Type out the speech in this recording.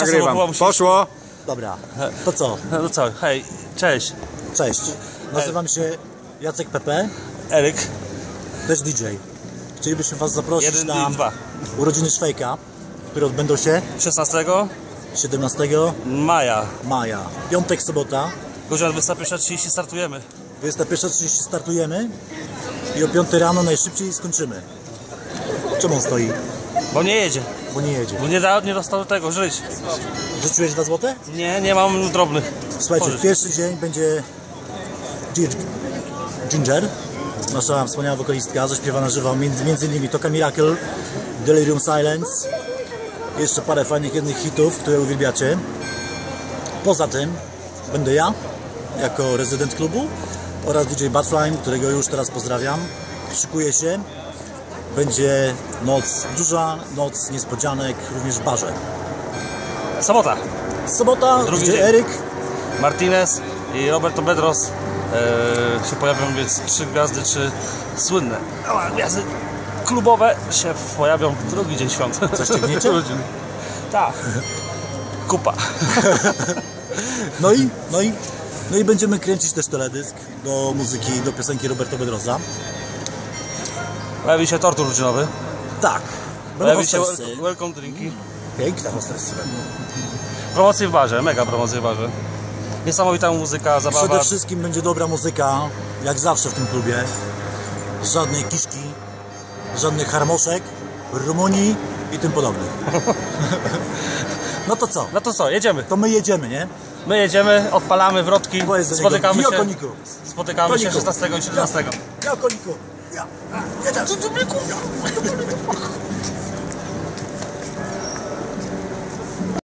Nagrywam. Poszło. Dobra, to co? No co, hej, cześć, Cześć. Nazywam się Jacek PP, Eryk, też DJ. Chcielibyśmy Was zaprosić jeden na i dwa. urodziny Szwejka, które odbędą się 16 17 maja, maja. Piątek, sobota. godzina 21.30 startujemy. 21.30 startujemy i o 5 rano najszybciej skończymy. Czemu on stoi? Bo nie jedzie, Bo nie jedzie. bo nie, da, nie dostał tego żyć. Rzuciłeś 2 złote? Nie, nie mam drobnych. Słuchajcie, w pierwszy dzień będzie Gin- Ginger, nasza wspaniała wokalistka, zaśpiewa na żywo między, między innymi Toka Miracle, Delirium Silence, jeszcze parę fajnych jednych hitów, które uwielbiacie. Poza tym będę ja, jako rezydent klubu oraz DJ Badflame, którego już teraz pozdrawiam. Szykuje się. Będzie noc duża, noc niespodzianek, również w barze. Sobota, Sobota, Drugi DJ dzień. Eryk, Martinez i Roberto Bedros e, się pojawią, więc trzy gwiazdy, trzy słynne a, gwiazdy klubowe się pojawią w drugi dzień świąt. Co, ściągniecie? Urodzin. Tak. Kupa. No i, no i, no i będziemy kręcić też teledysk do muzyki, do piosenki Roberto Bedroza. Pojawi się tort urodzinowy. Tak. Pojawi się welcome, welcome drinki. Piękne hostessy będą. Promocje w barze, mega promocje w barze. Niesamowita muzyka, zabawa. Przede wszystkim będzie dobra muzyka, jak zawsze w tym klubie. Żadnej kiszki, żadnych harmoszek, Rumunii i tym podobnych. No to co? No to co, jedziemy. To my jedziemy, nie? My jedziemy, odpalamy wrotki, spotykamy "Jo, się, koniku". spotykamy się Koniku. 16 i 17. 呀，这这这没空调，我也不能动。